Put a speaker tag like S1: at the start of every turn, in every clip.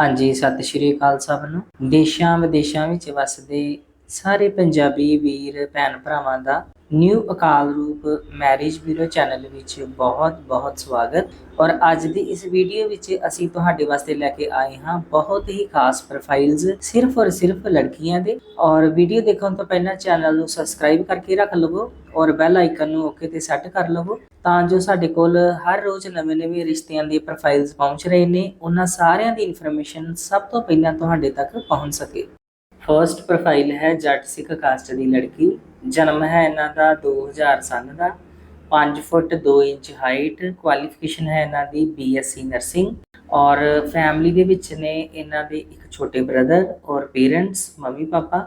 S1: ਹਾਂਜੀ ਸਤਿ ਸ਼੍ਰੀ ਅਕਾਲ ਸਭ ਨੂੰ। ਦੇਸ਼ਾਂ ਵਿਦੇਸ਼ਾਂ ਵਿੱਚ ਵਸਦੇ ਸਾਰੇ ਪੰਜਾਬੀ ਵੀਰ ਭੈਣ ਭਰਾਵਾਂ ਦਾ ਨਿਊ ਅਕਾਲ ਰੂਪ ਮੈਰਿਜ ਬਿਊਰੋ ਚੈਨਲ ਵਿੱਚ ਬਹੁਤ ਬਹੁਤ ਸਵਾਗਤ। ਔਰ ਅੱਜ ਦੀ ਇਸ ਵੀਡੀਓ ਵਿੱਚ ਅਸੀਂ ਤੁਹਾਡੇ ਵਾਸਤੇ ਲੈ ਕੇ ਆਏ ਹਾਂ ਬਹੁਤ ਹੀ ਖਾਸ ਪ੍ਰੋਫਾਈਲਸ ਸਿਰਫ ਔਰ ਸਿਰਫ ਲੜਕੀਆਂ ਦੇ। ਔਰ ਵੀਡੀਓ ਦੇਖਣ ਤੋਂ ਪਹਿਲਾਂ ਚੈਨਲ ਨੂੰ ਸਬਸਕ੍ਰਾਈਬ ਕਰਕੇ ਰੱਖ ਲਵੋ ਔਰ ਬੈਲ ਆਈਕਨ ਨੂੰ ਓਕੇ ਤੇ ਸੈੱਟ ਕਰ ਲਵੋ ਤਾਂ ਜੋ ਸਾਡੇ ਕੋਲ ਹਰ ਰੋਜ਼ ਨਵੇਂ-ਨਵੇਂ ਰਿਸ਼ਤਿਆਂ ਦੀ ਪ੍ਰੋਫਾਈਲਸ ਪਹੁੰਚ ਰਹੇ ਨੇ। ਉਹਨਾਂ ਸਾਰਿਆਂ ਦੀ ਇਨਫੋਰਮੇਸ਼ਨ ਸਭ ਤੋਂ ਪਹਿਲਾਂ ਤੁਹਾਡੇ ਤੱਕ ਪਹੁੰਚ ਸਕੇ। ਫਰਸਟ ਪ੍ਰੋਫਾਈਲ ਹੈ ਜੱਟ ਸਿੱਖ ਕਾਸਟ ਦੀ ਲੜਕੀ। ਜਨਮ ਹੈ ਇਹਨਾਂ ਦਾ 2000 ਸੰਨ ਦਾ। 5 ਫੁੱਟ 2 ਇੰਚ ਹਾਈਟ ਕੁਆਲੀਫਿਕੇਸ਼ਨ ਹੈ ਇਹਨਾਂ ਦੀ ਬੀਐਸਸੀ ਨਰਸਿੰਗ ਔਰ ਫੈਮਿਲੀ ਦੇ ਵਿੱਚ ਨੇ ਇਹਨਾਂ ਦੇ ਇੱਕ ਛੋਟੇ ਬ੍ਰਦਰ ਔਰ ਪੇਰੈਂਟਸ ਮੰਮੀ ਪਾਪਾ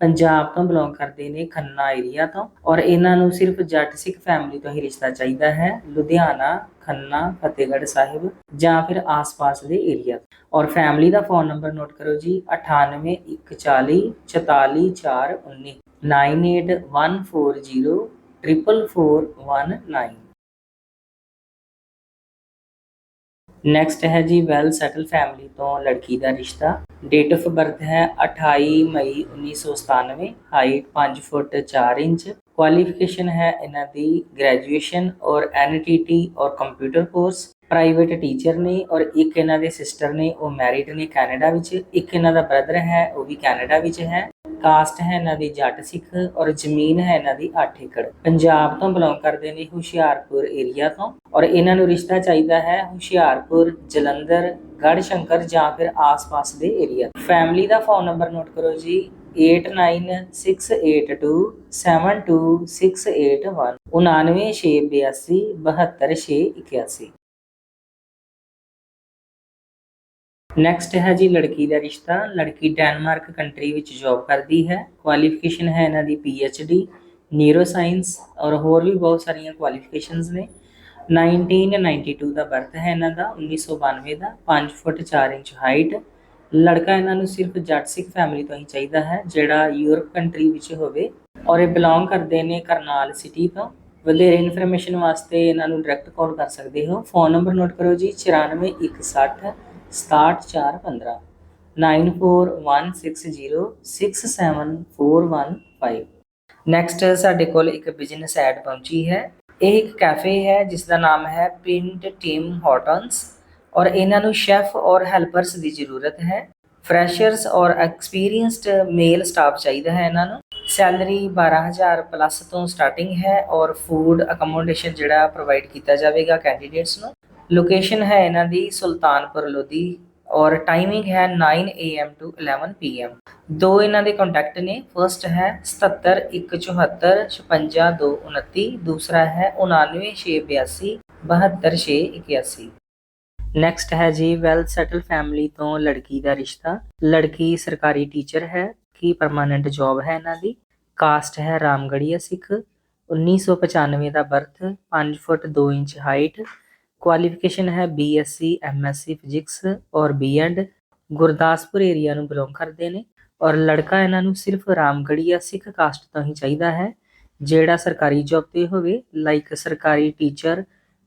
S1: ਪੰਜਾਬ ਤੋਂ ਬਿਲੋਂਗ ਕਰਦੇ ਨੇ ਖੰਨਾ ਏਰੀਆ ਤੋਂ ਔਰ ਇਹਨਾਂ ਨੂੰ ਸਿਰਫ ਜੱਟ ਸਿੱਖ ਫੈਮਿਲੀ ਤੋਂ ਹੀ ਰਿਸ਼ਤਾ ਚਾਹੀਦਾ ਹੈ, ਲੁਧਿਆਣਾ, ਖੰਨਾ, ਫਤਿਹਗੜ੍ਹ ਸਾਹਿਬ ਜਾਂ ਫਿਰ ਆਸ-ਪਾਸ ਦੇ ਏਰੀਆ ਔਰ ਫੈਮਿਲੀ ਦਾ ਫੋਨ ਨੰਬਰ ਨੋਟ ਕਰੋ ਜੀ 9814 44419 98140 44419 ਨੈਕਸਟ ਹੈ ਜੀ ਵੈਲ ਸੈਟਲ ਫੈਮਿਲੀ ਤੋਂ ਲੜਕੀ ਦਾ ਰਿਸ਼ਤਾ। ਡੇਟ ਆਫ ਬਰਥ ਹੈ 28 ਮਈ 1997 ਹਾਈਟ 5 ਫੁੱਟ 4 ਇੰਚ ਕੁਆਲੀਫਿਕੇਸ਼ਨ ਹੈ ਇਹਨਾਂ ਦੀ ਗ੍ਰੈਜੂਏਸ਼ਨ ਔਰ ਐਨਟੀਟੀ ਔਰ ਕੰਪਿਊਟਰ ਕੋਰਸ ਪ੍ਰਾਈਵੇਟ ਟੀਚਰ ਨੇ ਔਰ ਇੱਕ ਇਹਨਾਂ ਦੇ ਸਿਸਟਰ ਨੇ, ਉਹ ਮੈਰਿਡ ਨੇ ਕੈਨੇਡਾ ਵਿੱਚ, ਇੱਕ ਇਹਨਾਂ ਦਾ ਬ੍ਰਦਰ ਹੈ, ਉਹ ਵੀ ਕੈਨੇਡਾ ਵਿੱਚ ਹੈ। ਕਾਸਟ ਹੈ ਇਹਨਾਂ ਦੀ ਜੱਟ ਸਿੱਖ ਔਰ ਜ਼ਮੀਨ ਹੈ ਇਹਨਾਂ ਦੀ 8 ਏਕੜ। ਪੰਜਾਬ ਤੋਂ ਬਿਲੋਂਗ ਕਰਦੇ ਨੇ ਹੁਸ਼ਿਆਰਪੁਰ ਏਰੀਆ ਤੋਂ ਔਰ ਇਹਨਾਂ ਨੂੰ ਰਿਸ਼ਤਾ ਚਾਹੀਦਾ ਹੈ ਹੁਸ਼ਿਆਰਪੁਰ, ਜਲੰਧਰ ਗੜ੍ਹ ਸ਼ੰਕਰ ਜਾਂ ਫਿਰ ਆਸ-ਪਾਸ ਦੇ ਏਰੀਆ ਫੈਮਿਲੀ ਦਾ ਫੋਨ ਨੰਬਰ ਨੋਟ ਕਰੋ ਜੀ 8968272681 99682 72681 ਨੈਕਸਟ ਹੈ ਜੀ, ਲੜਕੀ ਦਾ ਰਿਸ਼ਤਾ। ਲੜਕੀ ਡੈਨਮਾਰਕ ਕੰਟਰੀ ਵਿੱਚ ਜੌਬ ਕਰਦੀ ਹੈ। ਕੁਆਲੀਫਿਕੇਸ਼ਨ ਹੈ ਇਹਨਾਂ ਦੀ ਡੀ ਨੀਰੋ ਸਾਇੰਸ ਔਰ ਹੋਰ ਵੀ ਬਹੁਤ ਸਾਰੀਆਂ ਕੁਆਲੀਫਿਕੇਸ਼ਨਸ ਨੇ। 1992 ਦਾ ਬਰਥ ਹੈ ਇਹਨਾਂ ਦਾ 1992 ਦਾ 5 ਫੁੱਟ 4 ਇੰਚ ਹਾਈਟ ਲੜਕਾ ਇਹਨਾਂ ਨੂੰ ਸਿਰਫ ਜੱਟ ਸਿੱਖ ਫੈਮਿਲੀ ਤੋਂ ਹੀ ਚਾਹੀਦਾ ਹੈ ਜਿਹੜਾ ਯੂਰਪ ਕੰਟਰੀ ਵਿੱਚ ਹੋਵੇ ਔਰ ਇਹ ਬਿਲੋਂਗ ਕਰਦੇ ਨੇ ਕਰਨਾਲ ਸਿਟੀ ਤੋਂ ਵਧੇਰੇ ਇਨਫੋਰਮੇਸ਼ਨ ਵਾਸਤੇ ਇਹਨਾਂ ਨੂੰ ਡਾਇਰੈਕਟ ਕਾਲ ਕਰ ਸਕਦੇ ਹੋ ਫੋਨ ਨੰਬਰ ਨੋਟ ਕਰੋ ਜੀ 94160 67415 9416067415 ਨੈਕਸਟ ਸਾਡੇ ਕੋਲ ਇੱਕ ਬਿਜ਼ਨਸ ਐਡ ਪਹੁੰਚੀ ਹੈ ਇਹ ਇੱਕ ਕੈਫੇ ਹੈ, ਜਿਸ ਦਾ ਨਾਮ ਹੈ ਪਿੰਡ ਟੀਮ ਹੌਟਨਸ ਔਰ ਇਹਨਾਂ ਨੂੰ ਸ਼ੈਫ ਔਰ ਹੈਲਪਰਸ ਦੀ ਜ਼ਰੂਰਤ ਹੈ। ਫਰੈਸ਼ਰਸ ਔਰ ਐਕਸਪੀਰੀਅੰਸਡ ਮੇਲ ਸਟਾਫ ਚਾਹੀਦਾ ਹੈ ਇਹਨਾਂ ਨੂੰ। ਸੈਲਰੀ 12000 ਪਲੱਸ ਤੋਂ ਸਟਾਰਟਿੰਗ ਹੈ ਔਰ ਫੂਡ ਅਕਮੋਡੇਸ਼ਨ ਜਿਹੜਾ ਪ੍ਰੋਵਾਈਡ ਕੀਤਾ ਜਾਵੇਗਾ ਕੈਂਡੀਡੇਟਸ ਨੂੰ। ਲੋਕੇਸ਼ਨ ਹੈ ਇਹਨਾਂ ਦੀ ਸੁਲਤਾਨਪੁਰ ਲੋਧੀ ਔਰ ਟਾਈਮਿੰਗ ਹੈ 9 am ਟੂ 11 pm ਦੋ ਇਹਨਾਂ ਦੇ ਕੰਟੈਕਟ ਨੇ। ਫਰਸਟ ਹੈ 7714 56229 ਦੂਸਰਾ ਹੈ 99682 72681 ਨੈਕਸਟ ਹੈ ਜੀ ਵੈਲ ਸੈਟਲ ਫੈਮਿਲੀ ਤੋਂ ਲੜਕੀ ਦਾ ਰਿਸ਼ਤਾ। ਲੜਕੀ ਸਰਕਾਰੀ ਟੀਚਰ ਹੈ। ਕੀ ਪਰਮਾਨੈਂਟ ਜੌਬ ਹੈ ਇਹਨਾਂ ਦੀ? ਕਾਸਟ ਹੈ ਰਾਮਗੜੀਆ ਸਿੱਖ। 1995 ਦਾ birth 5 foot 2 inch height qualification ਹੈ ਬੀਐਸਸੀ ਐਮਐਸਸੀ ਫਿਜ਼ਿਕਸ ਔਰ ਬੀਐਡ ਗੁਰਦਾਸਪੁਰ ਏਰੀਆ ਨੂੰ ਬਿਲੋਂਗ ਕਰਦੇ ਨੇ ਔਰ ਲੜਕਾ ਇਹਨਾਂ ਨੂੰ ਸਿਰਫ ਰਾਮਗੜੀਆ ਸਿੱਖ ਕਾਸਟ ਤੋਂ ਹੀ ਚਾਹੀਦਾ ਹੈ, ਜਿਹੜਾ ਸਰਕਾਰੀ ਜੌਬ ਤੇ ਹੋਵੇ ਲਾਈਕ ਸਰਕਾਰੀ ਟੀਚਰ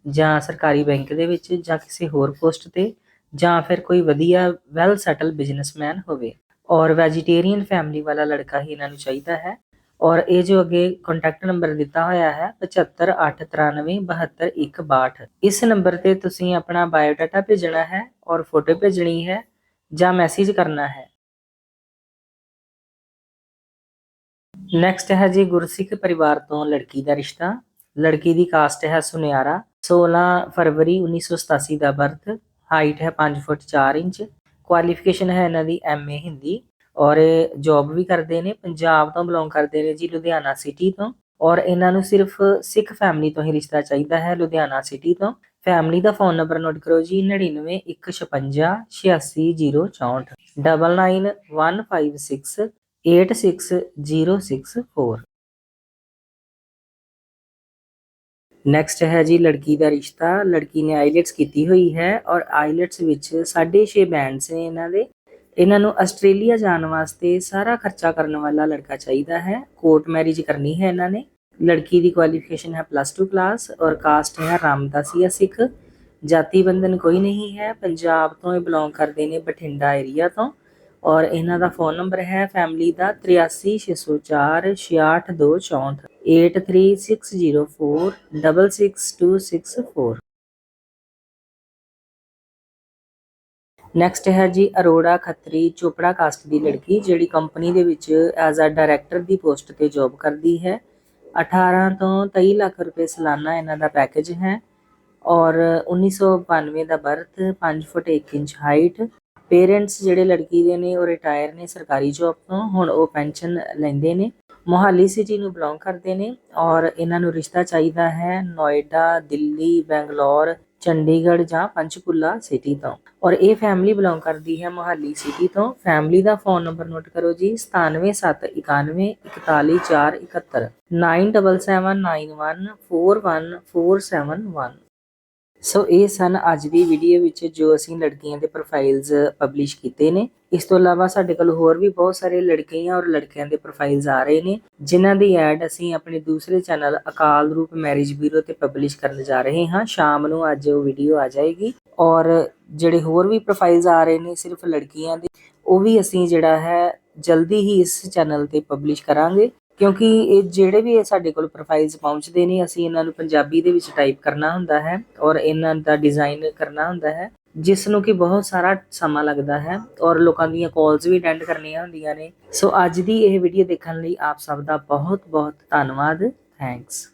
S1: ਜਾਂ ਸਰਕਾਰੀ ਬੈਂਕ ਦੇ ਵਿੱਚ ਜਾਂ ਕਿਸੇ ਹੋਰ ਪੋਸਟ ਤੇ ਜਾਂ ਫਿਰ ਕੋਈ ਵਧੀਆ ਵੈਲ ਸੈਟਲ ਬਿਜ਼ਨਸਮੈਨ ਹੋਵੇ। ਔਰ ਵੈਜੀਟੇਰੀਅਨ ਫੈਮਿਲੀ ਵਾਲਾ ਲੜਕਾ ਹੀ ਇਹਨਾਂ ਨੂੰ ਚਾਹੀਦਾ ਹੈ ਔਰ ਇਹ ਜੋ ਅੱਗੇ ਕੰਟੈਕਟ ਨੰਬਰ ਦਿੱਤਾ ਹੋਇਆ ਹੈ 7589372162 ਇਸ ਨੰਬਰ ਤੇ ਤੁਸੀਂ ਆਪਣਾ ਬਾਇਓਡਾਟਾ ਭੇਜਣਾ ਹੈ ਔਰ ਫੋਟੋ ਭੇਜਣੀ ਹੈ ਜਾਂ ਮੈਸੇਜ ਕਰਨਾ ਹੈ। ਨੈਕਸਟ ਹੈ ਜੀ ਗੁਰਸਿੱਖ ਪਰਿਵਾਰ ਤੋਂ ਲੜਕੀ ਦਾ ਰਿਸ਼ਤਾ। ਲੜਕੀ ਦੀ ਕਾਸਟ ਹੈ ਸੁਨਿਆਰਾ। 16 ਫਰਵਰੀ 1987 ਦਾ ਬਰਥ ਹਾਈਟ ਹੈ 5 ਫੁੱਟ 4 ਇੰਚ। ਕੁਆਲੀਫਿਕੇਸ਼ਨ ਹੈ ਇਹਨਾਂ ਦੀ ਐਮਏ ਹਿੰਦੀ। ਔਰ ਇਹ ਜੌਬ ਵੀ ਕਰਦੇ ਨੇ, ਪੰਜਾਬ ਤੋਂ ਬਿਲੋਂਗ ਕਰਦੇ ਨੇ ਜੀ, ਲੁਧਿਆਣਾ ਸਿਟੀ ਤੋਂ। ਔਰ ਇਹਨਾਂ ਨੂੰ ਸਿਰਫ ਸਿੱਖ ਫੈਮਿਲੀ ਤੋਂ ਹੀ ਰਿਸ਼ਤਾ ਚਾਹੀਦਾ ਹੈ, ਲੁਧਿਆਣਾ ਸਿਟੀ ਤੋਂ। ਫੈਮਿਲੀ ਦਾ ਫੋਨ ਨੰਬਰ ਨੋਟ ਕਰੋ ਜੀ 9915 86064 9915686064 ਨੈਕਸਟ ਹੈ ਜੀ, ਲੜਕੀ ਦਾ ਰਿਸ਼ਤਾ। ਲੜਕੀ ਨੇ ਆਈਲੈਟਸ ਕੀਤੀ ਹੋਈ ਹੈ ਔਰ ਆਈਲੈਟਸ ਵਿੱਚ 6.5 ਬੈਂਡਸ ਨੇ ਇਹਨਾਂ ਦੇ। ਇਹਨਾਂ ਨੂੰ ਆਸਟ੍ਰੇਲੀਆ ਜਾਣ ਵਾਸਤੇ ਸਾਰਾ ਖਰਚਾ ਕਰਨ ਵਾਲਾ ਲੜਕਾ ਚਾਹੀਦਾ ਹੈ। ਕੋਰਟ ਮੈਰਿਜ ਕਰਨੀ ਹੈ ਇਹਨਾਂ ਨੇ। ਲੜਕੀ ਦੀ ਕੁਆਲੀਫਿਕੇਸ਼ਨ ਹੈ ਪਲੱਸ 2 ਕਲਾਸ ਔਰ ਕਾਸਟ ਹੈ ਰਾਮਦਾਸੀਆ ਸਿੱਖ। ਜਾਤੀ ਬੰਧਨ ਕੋਈ ਨਹੀਂ ਹੈ। ਪੰਜਾਬ ਤੋਂ ਇਹ ਬਿਲੋਂਗ ਕਰਦੇ ਨੇ ਬਠਿੰਡਾ ਏਰੀਆ ਤੋਂ ਔਰ ਇਹਨਾਂ ਦਾ ਫੋਨ ਨੰਬਰ ਹੈ ਫੈਮਿਲੀ ਦਾ 836046 68264 8360466264 ਨੈਕਸਟ ਹੈ ਜੀ ਅਰੋੜਾ ਖੱਤਰੀ ਚੋਪੜਾ ਕਾਸਟ ਦੀ ਲੜਕੀ, ਜਿਹੜੀ ਕੰਪਨੀ ਦੇ ਵਿੱਚ ਐਜ਼ ਅ ਡਾਇਰੈਕਟਰ ਦੀ ਪੋਸਟ ਤੇ ਜੌਬ ਕਰਦੀ ਹੈ। 18 ਤੋਂ 23 ਲੱਖ ਰੁਪਏ ਸਾਲਾਨਾ ਇਹਨਾਂ ਦਾ ਪੈਕੇਜ ਹੈ ਔਰ 1992 ਦਾ birth 5 foot 1 inch height parents ਜਿਹੜੇ ਲੜਕੀ ਦੇ ਨੇ, ਉਹ ਰਿਟਾਇਰ ਨੇ ਸਰਕਾਰੀ ਜੌਬ ਤੋਂ, ਹੁਣ ਉਹ ਪੈਨਸ਼ਨ ਲੈਂਦੇ ਨੇ। ਮੋਹਾਲੀ ਸਿਟੀ ਨੂੰ ਬਿਲੋਂਗ ਕਰਦੇ ਨੇ ਔਰ ਇਹਨਾਂ ਨੂੰ ਰਿਸ਼ਤਾ ਚਾਹੀਦਾ ਹੈ। ਨੋਇਡਾ, ਦਿੱਲੀ, ਬੈਂਗਲੌਰ ਚੰਡੀਗੜ੍ਹ ਜਾਂ ਪੰਚਕੂਲਾ ਸਿਟੀ ਤੋਂ। ਔਰ ਇਹ ਫੈਮਿਲੀ ਬਿਲੋਂਗ ਕਰਦੀ ਹੈ ਮੋਹਾਲੀ ਸਿਟੀ ਤੋਂ। ਫੈਮਿਲੀ ਦਾ ਫੋਨ ਨੰਬਰ ਨੋਟ ਕਰੋ ਜੀ 97791 41471 9791914471 ਸੋ ਇਹ ਸਨ ਅੱਜ ਦੀ ਵੀਡੀਓ ਵਿੱਚ ਜੋ ਅਸੀਂ ਲੜਕੀਆਂ ਦੇ ਪ੍ਰੋਫਾਈਲਸ ਪਬਲਿਸ਼ ਕੀਤੇ ਨੇ। ਇਸ ਤੋਂ ਇਲਾਵਾ ਸਾਡੇ ਕੋਲ ਹੋਰ ਵੀ ਬਹੁਤ ਸਾਰੇ ਲੜਕੀਆਂ ਔਰ ਲੜਕਿਆਂ ਦੇ ਪ੍ਰੋਫਾਈਲਸ ਆ ਰਹੇ ਨੇ, ਜਿਨ੍ਹਾਂ ਦੀ ਐਡ ਅਸੀਂ ਆਪਣੇ ਦੂਸਰੇ ਚੈਨਲ ਅਕਾਲ ਰੂਪ ਮੈਰਿਜ ਬਿਊਰੋ ਤੇ ਪਬਲਿਸ਼ ਕਰਨ ਜਾ ਰਹੇ ਹਾਂ। ਸ਼ਾਮ ਨੂੰ ਅੱਜ ਉਹ ਵੀਡੀਓ ਆ ਜਾਏਗੀ ਔਰ ਜਿਹੜੇ ਹੋਰ ਵੀ ਪ੍ਰੋਫਾਈਲਸ ਆ ਰਹੇ ਨੇ ਸਿਰਫ ਲੜਕੀਆਂ ਦੇ, ਉਹ ਵੀ ਅਸੀਂ ਜਿਹੜਾ ਹੈ ਜਲਦੀ ਹੀ ਇਸ ਚੈਨਲ ਤੇ ਪਬਲਿਸ਼ ਕਰਾਂਗੇ। ਕਿਉਂਕਿ ਇਹ ਜਿਹੜੇ ਵੀ ਇਹ ਸਾਡੇ ਕੋਲ ਪ੍ਰੋਫਾਈਲਸ ਪਹੁੰਚਦੇ ਨੇ, ਅਸੀਂ ਇਹਨਾਂ ਨੂੰ ਪੰਜਾਬੀ ਦੇ ਵਿੱਚ ਟਾਈਪ ਕਰਨਾ ਹੁੰਦਾ ਹੈ ਔਰ ਇਹਨਾਂ ਦਾ ਡਿਜ਼ਾਈਨ ਕਰਨਾ ਹੁੰਦਾ ਹੈ, ਜਿਸ ਨੂੰ ਕਿ ਬਹੁਤ ਸਾਰਾ ਸਮਾਂ ਲੱਗਦਾ ਹੈ ਔਰ ਲੋਕਾਂ ਦੀਆਂ ਕਾਲਸ ਵੀ ਅਟੈਂਡ ਕਰਨੀਆਂ ਹੁੰਦੀਆਂ ਨੇ। ਸੋ ਅੱਜ ਦੀ ਇਹ ਵੀਡੀਓ ਦੇਖਣ ਲਈ ਆਪ ਸਭ ਦਾ ਬਹੁਤ ਬਹੁਤ ਧੰਨਵਾਦ। ਥੈਂਕਸ